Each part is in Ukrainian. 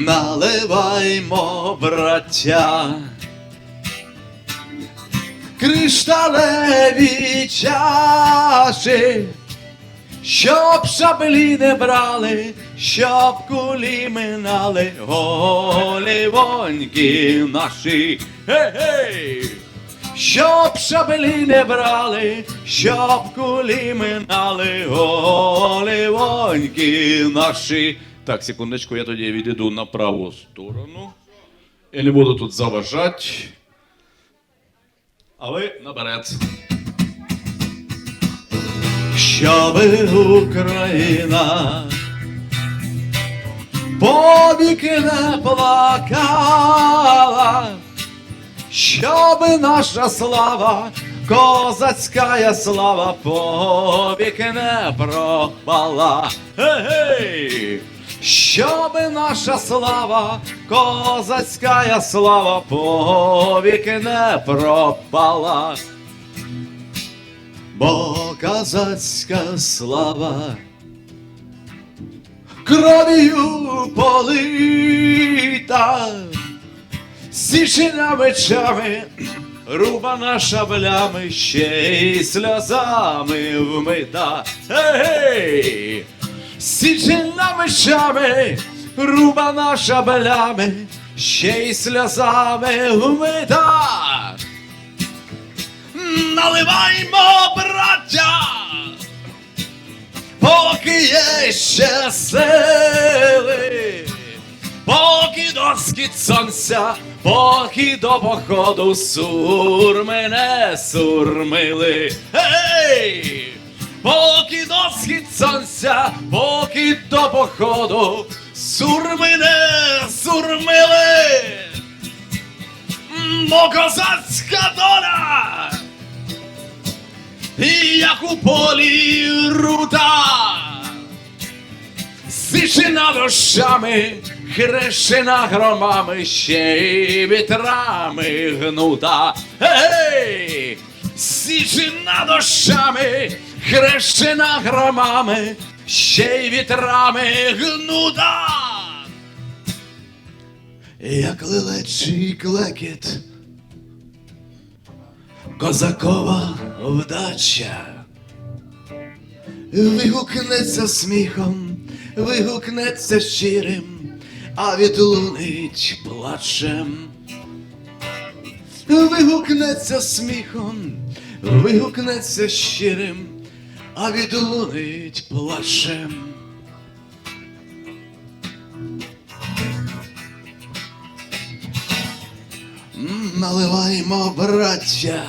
наливаймо, браття. Кришталеві чаші, щоб шаблі не брали, щоб кулі минали, голівоньки наші, гей-гей! Щоб шаблі не брали, щоб кулі минали, голівоньки наші. Так, секундочку, я тоді відійду на праву сторону. Я не буду тут заважати. А ви наперед. Щоби Україна повіки не плакала, щоби наша слава, козацька слава повіки не пропала. Гей! Щоби наша слава, козацька слава повіки не пропала. Бо козацька слава кров'ю полита, січена мечами, рубана шаблями, ще й сльозами вмита. Гей! Січена мечами, рубана шаблями, ще й сльозами вмита. Наливаймо, браття! поки є ще сили, поки до сонця, поки до походу сурми не сурмили. Гей! Поки схід сонця, поки до походу сурми не сурмили. Мо козацька доля! Як у полі рута, сичена дощами, хрещена громами, ще й вітрами гнута. Гей! Січена дощами, хрещена громами, ще й вітрами гнута. Як лелечий клекіт козакова вдача. Вигукнеться сміхом, вигукнеться щирим, а відлунить плачем. Вигукнеться сміхом, вигукнеться щирим, а відлунить плачем. М, Наливаймо, браття,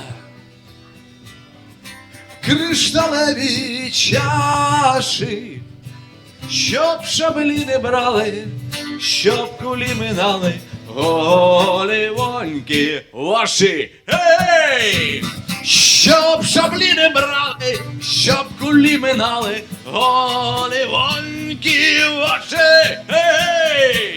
кришталеві чаші, щоб шаблі не брали, щоб кулі минали, голівоньки ваші, гей! щоб шаблі не брали, щоб кулі минали, голі вонькі очі. Ей!